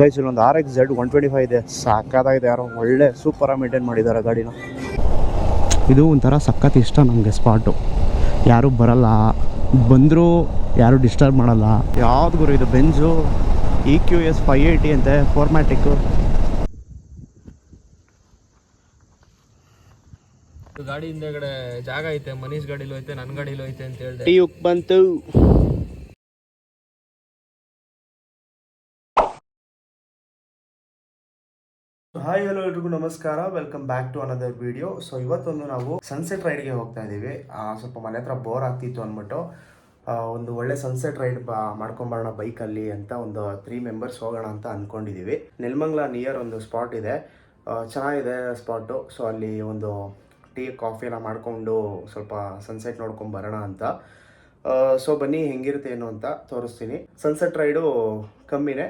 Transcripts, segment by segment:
Guys ಇಲ್ಲೊಂದು R X Z one twenty five ಇದೆ. ಸಾಕಾಗಿದೆ ಯಾರೋ. ಒಳ್ಳೆ ಸೂಪರಾಗಿ ಮೇಂಟೈನ್ ಮಾಡಿದ್ದಾರೆ ಗಾಡಿನ. ಇದು ಒಂಥರ ಸಖತ್ ಇಷ್ಟ ನಮಗೆ ಸ್ಪಾಟು ಯಾರೂ ಬರಲ್ಲ ಬಂದರೂ ಯಾರೂ ಡಿಸ್ಟರ್ಬ್ ಮಾಡಲ್ಲ. ಯಾವ್ದು ಗುರು ಇದು? Benz E Q S five eighty ಅಂತೆ ಫೋರ್ಮ್ಯಾಟಿಕ್ಕು ಗಾಡಿ ಹಿಂದೆಗಡೆ ಜಾಗ ಐತೆ ಮನೀಶ್ ಗಾಡಿಲೂ ಐತೆ ನನ್ನ ಗಾಡಿಲೂ ಐತೆ ಅಂತ ಹೇಳಿದೆ. ಬಂತು. ಹಾಯ್ ಹಲೋ ಎಲ್ರಿಗೂ ನಮಸ್ಕಾರ. Welcome back to another video so ಇವತ್ತೊಂದು ನಾವು ಸನ್ಸೆಟ್ ರೈಡ್ಗೆ ಹೋಗ್ತಾ ಇದ್ದೀವಿ. ಸ್ವಲ್ಪ ಮನೆ ಹತ್ರ ಬೋರ್ ಆಗ್ತಿತ್ತು ಅಂದ್ಬಿಟ್ಟು ಒಂದು ಒಳ್ಳೆ ಸನ್ಸೆಟ್ ರೈಡ್ ಬಾ, ಮಾಡ್ಕೊಂಬರೋಣ ಬೈಕಲ್ಲಿ ಅಂತ ಒಂದು ತ್ರೀ ಮೆಂಬರ್ಸ್ ಹೋಗೋಣ ಅಂತ ಅಂದ್ಕೊಂಡಿದ್ದೀವಿ ನೆಲ್ಮಂಗ್ಲ ನಿಯರ್ ಒಂದು ಸ್ಪಾಟ್ ಇದೆ. ಚೆನ್ನಾಗಿದೆ ಸ್ಪಾಟು ಸೊ ಅಲ್ಲಿ ಒಂದು ಟೀ ಕಾಫಿ ಎಲ್ಲ ಮಾಡಿಕೊಂಡು ಸ್ವಲ್ಪ ಸನ್ಸೆಟ್ ನೋಡ್ಕೊಂಡು ಬರೋಣ ಅಂತ. ಸೊ ಬನ್ನಿ, ಹೆಂಗಿರುತ್ತೆ ಏನು ಅಂತ ತೋರಿಸ್ತೀನಿ. ಸನ್ಸೆಟ್ ರೈಡು ಕಮ್ಮಿನೇ.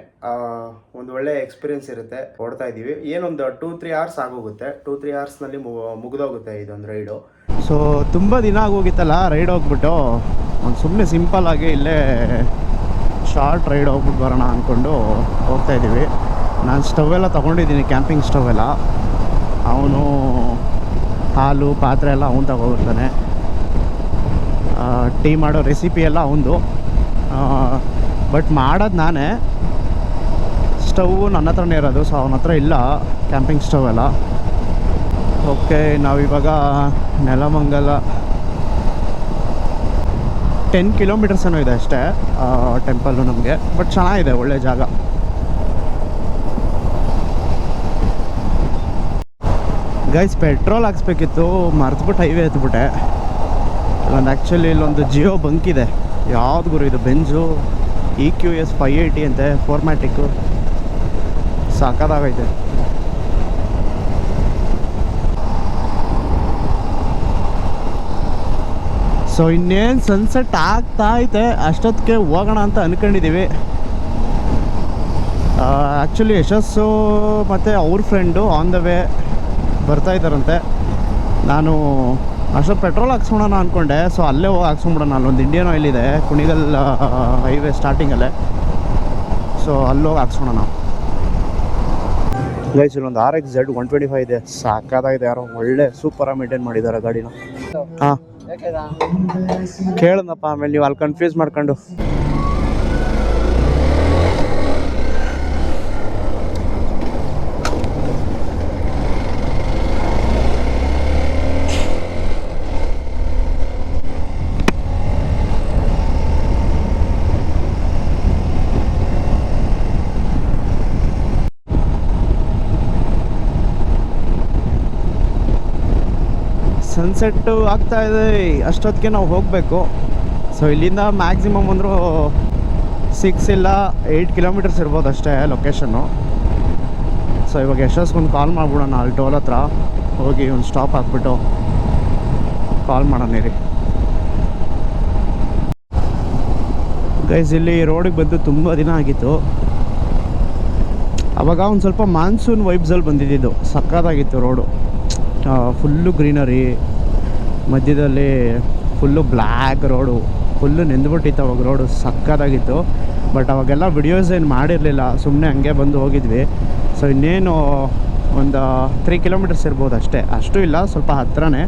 ಒಂದು ಒಳ್ಳೆ ಎಕ್ಸ್ಪೀರಿಯನ್ಸ್ ಇರುತ್ತೆ. ಓಡ್ತಾ ಇದ್ದೀವಿ ಏನೊಂದು ಟೂ ತ್ರೀ ಅವರ್ಸ್ ಆಗೋಗುತ್ತೆ. ಟೂ ತ್ರೀ ಅವರ್ಸ್ನಲ್ಲಿ ಮುಗಿದೋಗುತ್ತೆ ಇದೊಂದು ರೈಡು ಸೊ ತುಂಬ ದಿನ ಆಗೋಗಿತ್ತಲ್ಲ ರೈಡ್ ಹೋಗ್ಬಿಟ್ಟು? ಒಂದು ಸುಮ್ಮನೆ ಸಿಂಪಲ್ ಆಗಿ ಇಲ್ಲೇ ಶಾರ್ಟ್ ರೈಡ್ ಹೋಗ್ಬಿಟ್ಟು ಬರೋಣ ಅಂದ್ಕೊಂಡು ಹೋಗ್ತಾ ಇದ್ದೀವಿ ನಾನು ಸ್ಟವ್ ಎಲ್ಲ ತೊಗೊಂಡಿದ್ದೀನಿ ಕ್ಯಾಂಪಿಂಗ್ ಸ್ಟವ್ ಎಲ್ಲ. ಅವನು ಹಾಲು, ಪಾತ್ರೆ ಎಲ್ಲ ಅವನು ತಗೋಬಿಡ್ತಾನೆ ಟೀ ಮಾಡೋ ರೆಸಿಪಿ ಎಲ್ಲ ಅವನದು ಬಟ್ ಮಾಡೋದು ನಾನೇ. ಸ್ಟವ್ ನನ್ನ ಹತ್ರನೇ ಇರೋದು ಸೊ ಅವನ ಹತ್ರ ಇಲ್ಲ ಕ್ಯಾಂಪಿಂಗ್ ಸ್ಟವ್ ಎಲ್ಲ. ಓಕೆ ನಾವಿವಾಗ ನೆಲಮಂಗಲ ಟೆನ್ ಕಿಲೋಮೀಟರ್ಸ್ ಏನೋ ಇದೆ ಅಷ್ಟೇ ಟೆಂಪಲ್ಲು ನಮಗೆ ಬಟ್ ಚೆನ್ನಾಗಿದೆ, ಒಳ್ಳೆ ಜಾಗ. ಗೈಸ್ ಪೆಟ್ರೋಲ್ ಹಾಕ್ಸ್ಬೇಕಿತ್ತು, ಮರ್ತ್ಬಿಟ್ಟು ಹೈವೇ ಎತ್ಬಿಟ್ಟೆ ಇಲ್ಲೊಂದು ಆ್ಯಕ್ಚುಲಿ ಇಲ್ಲೊಂದು ಜಿಯೋ ಬಂಕ್ ಇದೆ. ಯಾವ್ದು ಗುರು ಇದು? Benz E Q S five eighty ಅಂತೆ ಫೋರ್ಮ್ಯಾಟಿಕ್ಕು ಸಾಕಾಗೈತೆ ಸೊ ಇನ್ನೇನು ಸನ್ಸೆಟ್ ಆಗ್ತಾ ಐತೆ? ಅಷ್ಟೊತ್ತಿಗೆ ಹೋಗೋಣ ಅಂತ ಅಂದ್ಕೊಂಡಿದ್ದೀವಿ ಆ್ಯಕ್ಚುಲಿ ಯಶಸ್ಸು ಮತ್ತು ಅವ್ರ ಫ್ರೆಂಡು ಆನ್ ದ ವೇ ಬರ್ತಾ ಇದ್ದಾರಂತೆ. ನಾನು ಅಷ್ಟೊತ್ತು ಪೆಟ್ರೋಲ್ ಹಾಕ್ಸ್ಕೊಳೋಣ ಅಂದ್ಕೊಂಡೆ ಸೊ ಅಲ್ಲೇ ಹೋಗಿ ಹಾಕ್ಸ್ಕೊಂಬಿಡೋಣ. ಅಲ್ಲೊಂದು ಇಂಡಿಯನ್ ಆಯಿಲ್ ಇದೆ. ಕುಣಿಗಲ್ ಹೈವೇ ಸ್ಟಾರ್ಟಿಂಗಲ್ಲೇ ಸೊ ಅಲ್ಲೋಗಿ ಹಾಕ್ಸ್ಕೊಳೋಣ ಗೈಸ್ ಇಲ್ಲೊಂದು R X Z one twenty five ಇದೆ. ಸಾಕಾಗಿದೆ ಯಾರೋ. ಒಳ್ಳೆ ಸೂಪರಾಗಿ ಮೇಂಟೈನ್ ಮಾಡಿದ್ದಾರೆ ಗಾಡಿನ. ಹಾಂ. ಕೇಳೋಣಪ್ಪ ಆಮೇಲೆ ನೀವು ಅಲ್ಲಿ ಕನ್ಫ್ಯೂಸ್ ಮಾಡ್ಕೊಂಡು. ಸನ್ಸೆಟ್ಟು ಆಗ್ತಾ ಇದೆ. ಅಷ್ಟೊತ್ತಿಗೆ ನಾವು ಹೋಗಬೇಕು. ಸೊ ಇಲ್ಲಿಂದ ಮ್ಯಾಕ್ಸಿಮಮ್ ಅಂದರೂ ಸಿಕ್ಸ್ ಇಲ್ಲ ಏಯ್ಟ್ ಕಿಲೋಮೀಟರ್ಸ್ ಇರ್ಬೋದು ಅಷ್ಟೇ ಲೊಕೇಶನ್ನು ಸೊ ಇವಾಗ ಯಶಸ್ಗೊಂದು ಕಾಲ್ ಮಾಡ್ಬಿಡೋಣ. ಅಲ್ಲಿ ಟೋಲ್ ಹತ್ರ ಹೋಗಿ ಒಂದು ಸ್ಟಾಪ್ ಹಾಕ್ಬಿಟ್ಟು ಕಾಲ್ ಮಾಡೋಣ ಇರಿ. ಗೈಸ್ ಇಲ್ಲಿ ರೋಡಿಗೆ ಬಂದು ತುಂಬ ದಿನ ಆಗಿತ್ತು. ಅವಾಗ ಒಂದು ಸ್ವಲ್ಪ ಮಾನ್ಸೂನ್ ವೈಬ್ಸಲ್ಲಿ ಬಂದಿದ್ದು ಸಕ್ಕತ್ತಾಗಿತ್ತು ರೋಡು ಫುಲ್ಲು ಗ್ರೀನರಿ ಮಧ್ಯದಲ್ಲಿ ಫುಲ್ಲು ಬ್ಲ್ಯಾಕ್ ರೋಡು ಫುಲ್ಲು ನೆಂದ್ಬಿಟ್ಟಿತ್ತು ಅವಾಗ ರೋಡು ಸಕ್ಕತ್ತಾಗಿತ್ತು. ಬಟ್ ಅವಾಗೆಲ್ಲ ವಿಡಿಯೋಸ್ ಏನು ಮಾಡಿರಲಿಲ್ಲ ಸುಮ್ಮನೆ ಹಂಗೆ ಬಂದು ಹೋಗಿದ್ವಿ. ಸೊ ಇನ್ನೇನು ಒಂದು ತ್ರೀ ಕಿಲೋಮೀಟರ್ಸ್ ಇರ್ಬೋದು ಅಷ್ಟೇ. ಅಷ್ಟು ಇಲ್ಲ, ಸ್ವಲ್ಪ ಹತ್ತಿರನೇ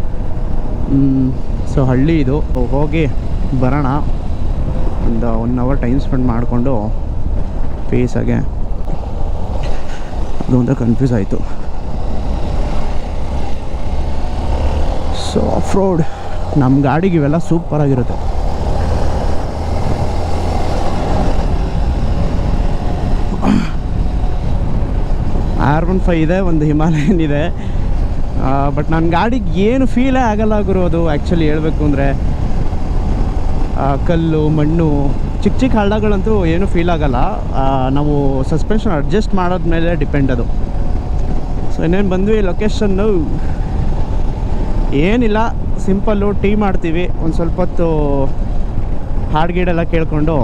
ಸೊ ಹಳ್ಳಿ ಇದು. ಹೋಗಿ ಬರೋಣ. ಒಂದು ಒನ್ ಅವರ್ ಟೈಮ್ ಸ್ಪೆಂಡ್ ಮಾಡಿಕೊಂಡು ಪೀಸಾಗೆ ಅದೊಂದು ಕನ್ಫ್ಯೂಸ್ ಆಯಿತು. ಸೊ ಆಫ್ ರೋಡ್ ನಮ್ಮ ಗಾಡಿಗೆ ಇವೆಲ್ಲ ಸೂಪರಾಗಿರುತ್ತೆ ಆರ್ ಒನ್ ಫೈವ್ ಇದೆ, ಒಂದು ಹಿಮಾಲಯನ್ ಇದೆ. ಬಟ್ ನನ್ನ ಗಾಡಿಗೆ ಏನು ಫೀಲೇ ಆಗಲ್ಲ ಗುರು ಅದು ಆ್ಯಕ್ಚುಲಿ ಹೇಳಬೇಕು ಅಂದರೆ. ಕಲ್ಲು, ಮಣ್ಣು ಚಿಕ್ಕ ಚಿಕ್ಕ ಹಳ್ಳಗಳಂತೂ ಏನೂ ಫೀಲ್ ಆಗೋಲ್ಲ. ನಾವು ಸಸ್ಪೆನ್ಷನ್ ಅಡ್ಜಸ್ಟ್ ಮಾಡೋದ್ಮೇಲೆ ಡಿಪೆಂಡ್ ಅದು. ಸೊ ಇನ್ನೇನು ಬಂದ್ವಿ ಲೊಕೇಶನ್ನು ಏನಿಲ್ಲ ಸಿಂಪಲ್ಲು ಟೀ ಮಾಡ್ತೀವಿ. ಒಂದು ಸ್ವಲ್ಪ ಹೊತ್ತು ಹಾಡ್ಗೀಡೆಲ್ಲ ಕೇಳಿಕೊಂಡು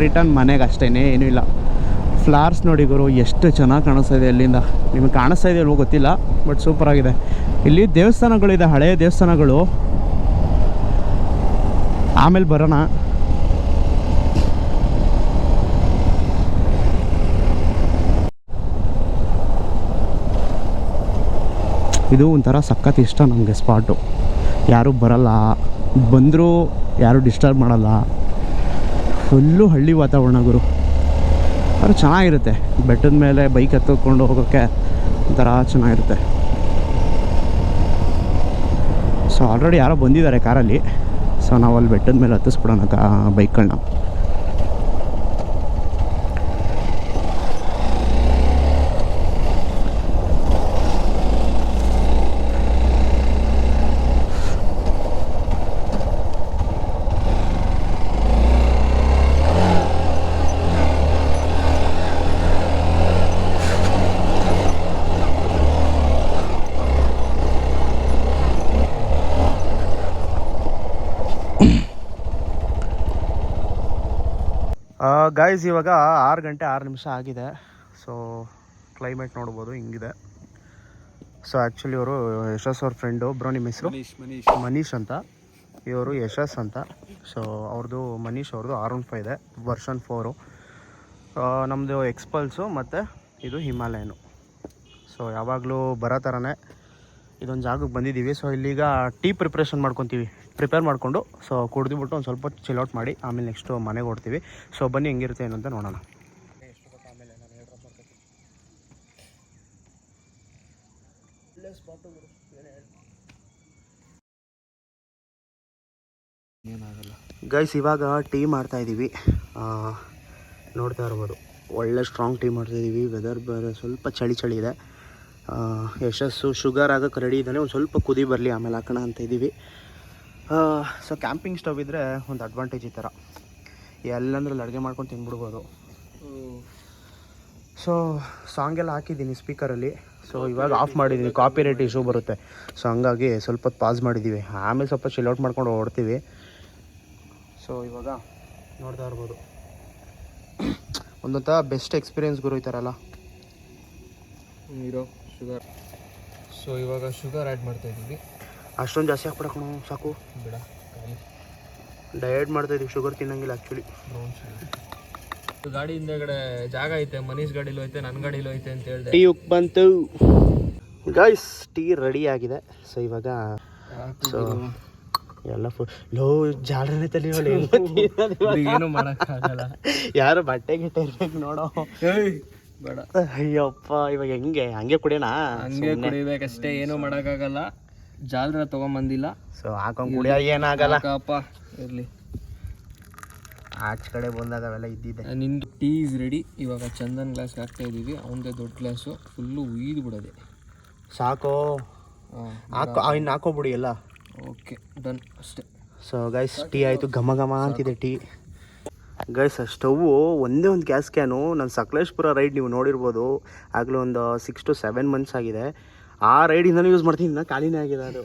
ರಿಟರ್ನ್ ಮನೆಗೆ ಅಷ್ಟೇ ಏನೂ ಇಲ್ಲ. ಫ್ಲವರ್ಸ್ ನೋಡಿ ಗುರು, ಎಷ್ಟು ಚೆನ್ನಾಗಿ ಕಾಣಿಸ್ತಾ ಇದೆ ಅಲ್ಲಿಂದ ನಿಮಗೆ ಕಾಣಿಸ್ತಾ ಇದೆ ಅಲ್ವೋ ಗೊತ್ತಿಲ್ಲ ಬಟ್ ಸೂಪರಾಗಿದೆ ಇಲ್ಲಿ ದೇವಸ್ಥಾನಗಳಿದೆ ಹಳೆಯ ದೇವಸ್ಥಾನಗಳು. ಆಮೇಲೆ ಬರೋಣ. ಇದು ಒಂಥರ ಸಖತ್ ಇಷ್ಟ ನಮಗೆ ಸ್ಪಾಟು. ಯಾರೂ ಬರಲ್ಲ, ಬಂದರೂ ಯಾರೂ ಡಿಸ್ಟರ್ಬ್ ಮಾಡಲ್ಲ. ಫುಲ್ಲು ಹಳ್ಳಿ ವಾತಾವರಣ ಗುರು. ಅದು ಚೆನ್ನಾಗಿರುತ್ತೆ. ಬೆಟ್ಟದ ಮೇಲೆ ಬೈಕ್ ಹತ್ತಿಕೊಂಡು ಹೋಗೋಕ್ಕೆ ಒಂಥರ ಚೆನ್ನಾಗಿರುತ್ತೆ. ಸೊ ಆಲ್ರೆಡಿ ಯಾರೋ ಬಂದಿದ್ದಾರೆ ಕಾರಲ್ಲಿ. ಸೊ ನಾವು ಅಲ್ಲಿ ಬೆಟ್ಟದ ಮೇಲೆ ಹತ್ತಿಸ್ಬಿಡೋಣ ಕಾ ಬೈಕ್ಗಳನ್ನ ಗಾಯ್ಸ್ ಇವಾಗ ಆರು ಗಂಟೆ ಆರು ನಿಮಿಷ ಆಗಿದೆ. ಸೊ ಕ್ಲೈಮೇಟ್ ನೋಡ್ಬೋದು ಹಿಂಗಿದೆ. ಸೊ ಆ್ಯಕ್ಚುಲಿ ಇವರು ಯಶಸ್ ಅವ್ರ ಫ್ರೆಂಡು ಬ್ರೋ ನಿಮ್ಮ ಹೆಸರು? ಮನೀಶ್ ಮನೀಶ್. ಮನೀಶ್ ಅಂತ. ಇವರು ಯಶಸ್ ಅಂತ. ಸೊ ಅವ್ರದ್ದು ಮನೀಶ್ ಅವ್ರದ್ದು ಆರ್ ಒನ್ ಫೈವ್ ಇದೆ ವರ್ಷನ್ ಫೋರು. ನಮ್ಮದು ಎಕ್ಸ್ಪಲ್ಸು ಮತ್ತು ಇದು ಹಿಮಾಲಯನು. ಸೊ ಯಾವಾಗಲೂ ಬರೋ ಥರನೇ ಇದೊಂದು ಜಾಗಕ್ಕೆ ಬಂದಿದ್ದೀವಿ ಸೊ ಇಲ್ಲಿಗ ಟೀ ಪ್ರಿಪ್ರೇಷನ್ ಮಾಡ್ಕೊತೀವಿ. ಪ್ರಿಪೇರ್ ಮಾಡಿಕೊಂಡು ಸೊ ಕುಡಿದ್ಬಿಟ್ಟು ಒಂದು ಸ್ವಲ್ಪ ಚಿಲ್ಔಟ್ ಮಾಡಿ, ಆಮೇಲೆ ನೆಕ್ಸ್ಟು ಮನೆಗೆ ಹೊಡ್ತೀವಿ ಸೊ ಬನ್ನಿ, ಹೆಂಗಿರುತ್ತೆ ಏನು ಅಂತ ನೋಡೋಣ. ಗೈಸ್ ಇವಾಗ ಟೀ ಮಾಡ್ತಾ ಇದ್ದೀವಿ ನೋಡ್ತಾ ಇರ್ಬೋದು. ಒಳ್ಳೆ ಸ್ಟ್ರಾಂಗ್ ಟೀ ಮಾಡ್ತಾ ಇದ್ದೀವಿ ವೆದರ್ ಬೇರೆ ಸ್ವಲ್ಪ ಚಳಿ ಚಳಿ ಇದೆ. ಯಶಸ್ಸು, ಶುಗರ್ ಆಗೋಕ್ಕೆ ರೆಡಿ ಇದ್ದಾನೆ. ಒಂದು ಸ್ವಲ್ಪ ಕುದಿ ಬರಲಿ, ಆಮೇಲೆ ಹಾಕೋಣ ಅಂತ ಇದ್ದೀವಿ ಸೊ ಕ್ಯಾಂಪಿಂಗ್ ಸ್ಟವ್ ಇದ್ದರೆ ಒಂದು ಅಡ್ವಾಂಟೇಜ್ ಈ ಥರ ಎಲ್ಲಂದ್ರಲ್ಲಿ ಅಡುಗೆ ಮಾಡ್ಕೊಂಡು ತಿಂದ್ಬಿಡ್ಬೋದು ಸೊ ಸಾಂಗ್ ಎಲ್ಲ ಹಾಕಿದ್ದೀನಿ ಸ್ಪೀಕರಲ್ಲಿ ಸೊ ಇವಾಗ ಆಫ್ ಮಾಡಿದ್ದೀನಿ ಕಾಪಿ ರೇಟ್ ಇಶ್ಯೂ ಬರುತ್ತೆ. ಸೊ ಹಂಗಾಗಿ ಸ್ವಲ್ಪ ಪಾಸ್ ಮಾಡಿದ್ದೀವಿ ಆಮೇಲೆ ಸ್ವಲ್ಪ ಚಿಲ್ಔಟ್ ಮಾಡ್ಕೊಂಡು ಓಡ್ತೀವಿ. ಸೊ ಇವಾಗ ನೋಡ್ತಾ ಇರ್ಬೋದು. ಒಂದೊಂಥರ ಬೆಸ್ಟ್ ಎಕ್ಸ್ಪೀರಿಯನ್ಸ್ ಗುರು ಈ ಥರ ಅಲ್ಲ ಇರೋ. ಶುಗರ್ ಸೊ ಇವಾಗ ಶುಗರ್ ಆ್ಯಡ್ ಮಾಡ್ತಾ ಇದ್ದೀವಿ. ಅಷ್ಟೊಂದು ಜಾಸ್ತಿ ಹಾಕ್ಬಿಡಕ್ಕಣ ಸಾಕು. ಬಿಡ ಡಯಟ್ ಮಾಡ್ತಾ ಇದೀವಿ ಶುಗರ್ ತಿನ್ನಂಗಿಲ್ಲ ಆ್ಯಕ್ಚುಲಿ ಬ್ರೌನ್ ಶುಗರ್ ಗಾಡಿ ಹಿಂದೆಗಡೆ ಜಾಗ ಐತೆ ಮನೀಶ್ ಗಾಡಿಲೂ ಐತೆ ನನ್ನ ಗಾಡಿಲೂ ಐತೆ ಅಂತ ಹೇಳಿದೆ. ಟೀ ಉಕ್ ಬಂತು. ಗಾಯ್ಸ್ ಟೀ ರೆಡಿ ಆಗಿದೆ. ಸೊ ಇವಾಗ ಸೊ ಎಲ್ಲ ಫುಲ್ ಲೋ ಜಾಲನೆ ತಲೆ ಏನು ಮಾಡೋಕ್ಕಾಗಲ್ಲ. ಯಾರು ಬಟ್ಟೆ ಗಿಟ್ಟೆ ಇರ್ಬೇಕು ನೋಡೋ. ಬೇಡ. ಅಯ್ಯಪ್ಪ ಇವಾಗ ಹೆಂಗೆ? ಹಂಗೆ ಕುಡಿಯೋಣ? ಹಂಗೆ ಕುಡಿಬೇಕಷ್ಟೇ ಏನು ಮಾಡೋಕ್ಕಾಗಲ್ಲ. ಜಾಲ್ರ ತಗೊಂಬಂದಿಲ್ಲ. ಸೊ ಹಾಕೊಂಡ್ ಕುಡಿಯೋ ಏನಾಗಲ್ಲ. ಅಪ್ಪ ಇರಲಿ. ಆಚ ಕಡೆ ಬಂದಾಗ ಅವೆಲ್ಲ ಇದ್ದಿದ್ದೆ. ನಿಂದು ಟೀ ಇಸ್ ರೆಡಿ ಇವಾಗ ಚಂದನ್ ಗ್ಲಾಸ್ ಹಾಕ್ತಾ ಇದ್ದೀವಿ. ಅವನದೇ ದೊಡ್ಡ ಗ್ಲಾಸು ಫುಲ್ಲು ಉಯ್ದು ಬಿಡೋದೆ. ಸಾಕೋ. ಹಾಕೋ ಇನ್ನು ಹಾಕೋಬಿಡಿ ಎಲ್ಲ. ಓಕೆ ಡನ್ ಅಷ್ಟೇ. ಸೊ ಗೈಸ್ ಟೀ ಆಯಿತು. ಘಮ ಘಮ ಅಂತಿದೆ ಟೀ. ಗೈಸ್ ಸ್ಟವ್ವು ಒಂದೇ ಒಂದು ಗ್ಯಾಸ್ ಕ್ಯಾನು ನನ್ನ ಸಕಲೇಶ್ಪುರ ರೈಡ್ ನೀವು ನೋಡಿರ್ಬೋದು. ಆಗಲೇ ಒಂದು ಸಿಕ್ಸ್ ಟು ಸೆವೆನ್ ಮಂತ್ಸ್ ಆಗಿದೆ. ಆ ರೈಡ್ ರೈಡಿಂದನೂ ಯೂಸ್ ಮಾಡ್ತೀನಿ ನಾ ಖಾಲಿನೇ ಆಗಿದೆ ಅದು.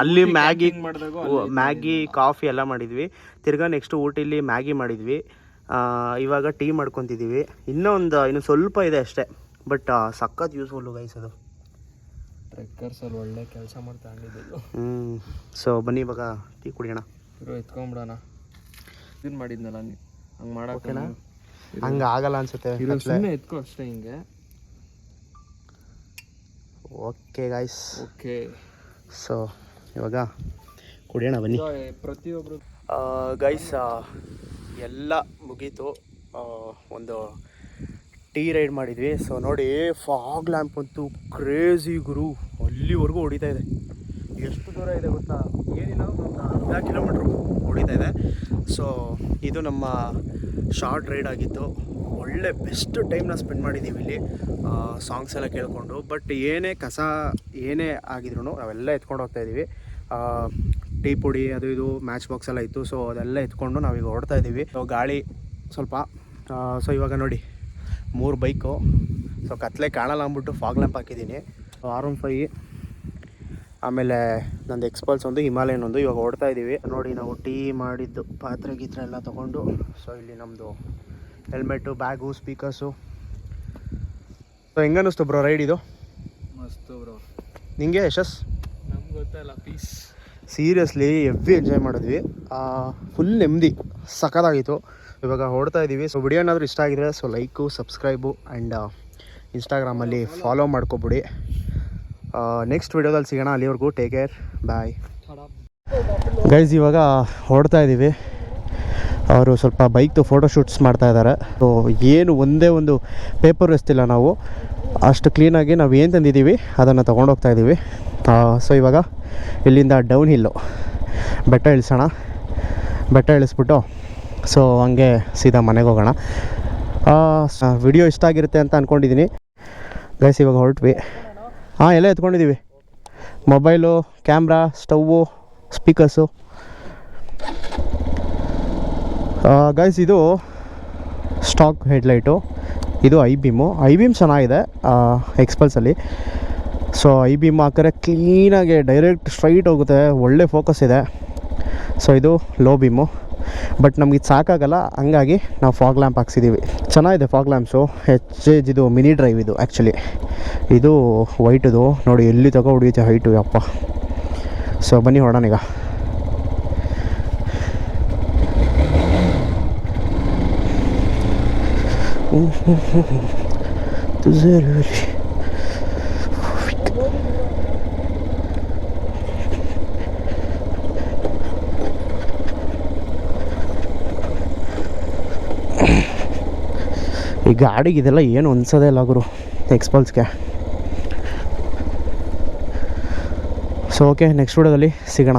ಅಲ್ಲಿ ಮ್ಯಾಗಿ ಮಾಡಿದಾಗ ಮ್ಯಾಗಿ ಕಾಫಿ ಎಲ್ಲ ಮಾಡಿದ್ವಿ. ತಿರ್ಗಾ ನೆಕ್ಸ್ಟ್ ಊಟಿಲಿ ಮ್ಯಾಗಿ ಮಾಡಿದ್ವಿ. ಇವಾಗ ಟೀ ಮಾಡ್ಕೊತಿದ್ದೀವಿ ಇನ್ನೂ ಒಂದು ಇನ್ನು ಸ್ವಲ್ಪ ಇದೆ ಅಷ್ಟೇ. ಬಟ್ ಸಖತ್ ಯೂಸ್ಫುಲ್ಲು ಗೈಸ್ ಅದು. ಟ್ರೆಕ್ಕರ್ಸಲ್ಲಿ ಒಳ್ಳೆ ಕೆಲಸ ಮಾಡ್ತಾ ಹ್ಞೂ ಸೊ ಬನ್ನಿ ಇವಾಗ ಟೀ ಕುಡಿಯೋಣ. ಎತ್ಕೊಂಬಿಡೋಣ. ಇದನ್ನ ಮಾಡಿದ್ನಲ್ಲ ಹಂಗೆ ಮಾಡಕ್ಕೆ ಓಕೆನಾ? ಹಂಗೆ ಆಗಲ್ಲ ಅನ್ಸುತ್ತೆ ಇರೋ ಸುಮ್ಮನೆ ಎತ್ಕೊ ಅಷ್ಟೇ ಹಿಂಗೆ. Okay guys okay. ಸೊ ಇವಾಗ ಕುಡಿಯೋಣ ಬನ್ನಿ. ಪ್ರತಿಯೊಬ್ರು. ಗೈಸ್ ಎಲ್ಲ ಮುಗೀತು. ಒಂದು ಟೀ ರೈಡ್ ಮಾಡಿದ್ವಿ. ಸೊ ನೋಡಿ ಫಾಗ್ ಲ್ಯಾಂಪ್ ಅಂತೂ ಕ್ರೇಜಿ ಗುರು. ಅಲ್ಲಿವರೆಗೂ ಹೊಡಿತಾ ಇದೆ. ಎಷ್ಟು ದೂರ ಇದೆ ಗೊತ್ತಾ? ಏನಿಲ್ಲ ಒಂದು ಅರ್ಧ ಕಿಲೋಮೀಟ್ರ್ ಹೊಡಿತಾ ಇದೆ. ಸೊ ಇದು ನಮ್ಮ ಶಾರ್ಟ್ ರೈಡ್ ಆಗಿತ್ತು. ಒಳ್ಳೆ ಬೆಸ್ಟ್ ಟೈಮ್ನ ಸ್ಪೆಂಡ್ ಮಾಡಿದ್ದೀವಿ ಇಲ್ಲಿ. ಸಾಂಗ್ಸ್ ಎಲ್ಲ ಕೇಳಿಕೊಂಡು. ಬಟ್ ಏನೇ ಕಸ ಏನೇ ಆಗಿದ್ರು ನಾವೆಲ್ಲ ಎತ್ಕೊಂಡು ಹೋಗ್ತಾ ಇದ್ದೀವಿ. ಟೀ ಪುಡಿ ಅದು ಇದು ಮ್ಯಾಚ್ ಬಾಕ್ಸ್ ಎಲ್ಲ ಇತ್ತು. ಸೊ ಅದೆಲ್ಲ ಎತ್ಕೊಂಡು ನಾವೀಗ ಓಡ್ತಾ ಇದ್ದೀವಿ. ಸೊ ಗಾಳಿ ಸ್ವಲ್ಪ ಸೊ ಇವಾಗ ನೋಡಿ, ಮೂರು ಬೈಕು. ಸೊ ಕತ್ಲೆ ಕಾಣಲ್ಲ ಅಂದ್ಬಿಟ್ಟು ಫಾಗ್ ಲ್ಯಾಂಪ್ ಹಾಕಿದ್ದೀನಿ. ಆರ್ ಒನ್ ಫೈ ಆಮೇಲೆ ನಂದು ಎಕ್ಸ್ಪಲ್ಸ್ ಒಂದು ಹಿಮಾಲಯನ್ ಒಂದು ಇವಾಗ ಓಡ್ತಾ ಇದ್ದೀವಿ ನೋಡಿ ನಾವು ಟೀ ಮಾಡಿದ್ದು ಪಾತ್ರೆ ಗೀತ್ರೆ ಎಲ್ಲ ತೊಗೊಂಡು. ಸೊ ಇಲ್ಲಿ ನಮ್ಮದು ಹೆಲ್ಮೆಟ್ಟು ಬ್ಯಾಗು ಸ್ಪೀಕರ್ಸು ಸೊ ಹೆಂಗನ್ನಿಸ್ತು ಬ್ರೋ ರೈಡ್ ಇದು? ಮಸ್ತು ಬ್ರೋ ನಿಂಗೆ ಯಶಸ್? ನಮ್ಗೆ ಗೊತ್ತಲ್ಲ ಪೀಸ್ ಸೀರಿಯಸ್ಲಿ ಎವ್ವಿ ಎಂಜಾಯ್ ಮಾಡಿದ್ವಿ. ಫುಲ್ ನೆಮ್ಮದಿ ಸಖತ್ತಾಗಿತ್ತು. ಇವಾಗ ಓಡ್ತಾ ಇದ್ದೀವಿ ಸೊ ವಿಡಿಯೋ ಏನಾದರೂ ಇಷ್ಟ ಆಗಿದ್ರೆ ಸೊ ಲೈಕು ಸಬ್ಸ್ಕ್ರೈಬು ಆ್ಯಂಡ್ ಇನ್ಸ್ಟಾಗ್ರಾಮಲ್ಲಿ ಫಾಲೋ ಮಾಡ್ಕೊಬಿಡಿ. ನೆಕ್ಸ್ಟ್ ವಿಡಿಯೋದಲ್ಲಿ ಸಿಗೋಣ. ಅಲ್ಲಿವರೆಗೂ ಟೇಕ್ ಕೇರ್ ಬಾಯ್ ಗೈಸ್ ಇವಾಗ ಹೊಡ್ತಾ ಇದ್ದೀವಿ ಅವರು ಸ್ವಲ್ಪ ಬೈಕ್ದು ಫೋಟೋ ಶೂಟ್ಸ್ ಮಾಡ್ತಾ ಇದ್ದಾರೆ. ಸೊ ಏನು ಒಂದೇ ಒಂದು ಪೇಪರ್ ಎಸ್ತಿಲ್ಲ ನಾವು. ಅಷ್ಟು ಕ್ಲೀನಾಗಿ ನಾವು ಏನು ತಂದಿದ್ದೀವಿ, ಅದನ್ನು ತೊಗೊಂಡೋಗ್ತಾ ಇದ್ದೀವಿ ಸೊ ಇವಾಗ ಇಲ್ಲಿಂದ ಡೌನ್ ಹಿಲ್ಲು ಬೆಟ್ಟ ಇಳಿಸೋಣ. ಬೆಟ್ಟ ಇಳಿಸ್ಬಿಟ್ಟು ಸೊ ಹಂಗೆ ಸೀದಾ ಮನೆಗೆ ಹೋಗೋಣ. ವಿಡಿಯೋ ಇಷ್ಟ ಆಗಿರುತ್ತೆ ಅಂತ ಅಂದ್ಕೊಂಡಿದ್ದೀನಿ ಗೈಸ್ ಇವಾಗ ಹೊರಟ್ವಿ. ಹಾಂ, ಎಲ್ಲ ಎತ್ಕೊಂಡಿದ್ದೀವಿ mobile camera stove speakers guys ಇದು ಸ್ಟಾಕ್ ಹೆಡ್ಲೈಟು ಇದು ಐ ಬೀಮು ಐ ಬೀಮ್ ಚೆನ್ನಾಗಿದೆ ಎಕ್ಸ್ಪಲ್ಸಲ್ಲಿ ಸೊ ಐ ಬೀಮ್ ಹಾಕಿದ್ರೆ ಕ್ಲೀನಾಗಿ ಡೈರೆಕ್ಟ್ ಸ್ಟ್ರೈಟ್ ಹೋಗುತ್ತೆ, ಒಳ್ಳೆ ಫೋಕಸ್ ಇದೆ. ಸೊ ಇದು ಲೋ ಬೀಮು ಬಟ್ ನಮಗೆ ಇದು ಸಾಕಾಗಲ್ಲ, ಹಂಗಾಗಿ ನಾವು ಫಾಗ್ ಲ್ಯಾಂಪ್ ಹಾಕ್ಸಿದ್ದೀವಿ ಚೆನ್ನಾಗಿದೆ ಫಾಗ್ ಲ್ಯಾಂಪ್ಸು ಹೆಚ್ ಏಜ್ ಇದು ಮಿನಿ ಡ್ರೈವ್ ಇದು ಆ್ಯಕ್ಚುಲಿ ಇದು ವೈಟದು ನೋಡಿ, ಎಲ್ಲಿ ತಗೋ ಹೊಡಿಯುತ್ತೆ ಹೈಟು ಅಪ್ಪ ಸೊ ಬನ್ನಿ ಹೊಡೋಣೀಗ ಹ್ಞೂ ಹ್ಞೂ ಹ್ಞೂ ಈ ಗಾಡಿಗೆ ಇದೆಲ್ಲ ಏನು ಅನ್ಸೋದೇ ಇಲ್ಲ ಗುರು ಎಕ್ಸ್ಪಲ್ಸ್ಗೆ ಸೊ ಓಕೆ ನೆಕ್ಸ್ಟ್ ವಿಡಿಯೋದಲ್ಲಿ ಸಿಗೋಣ.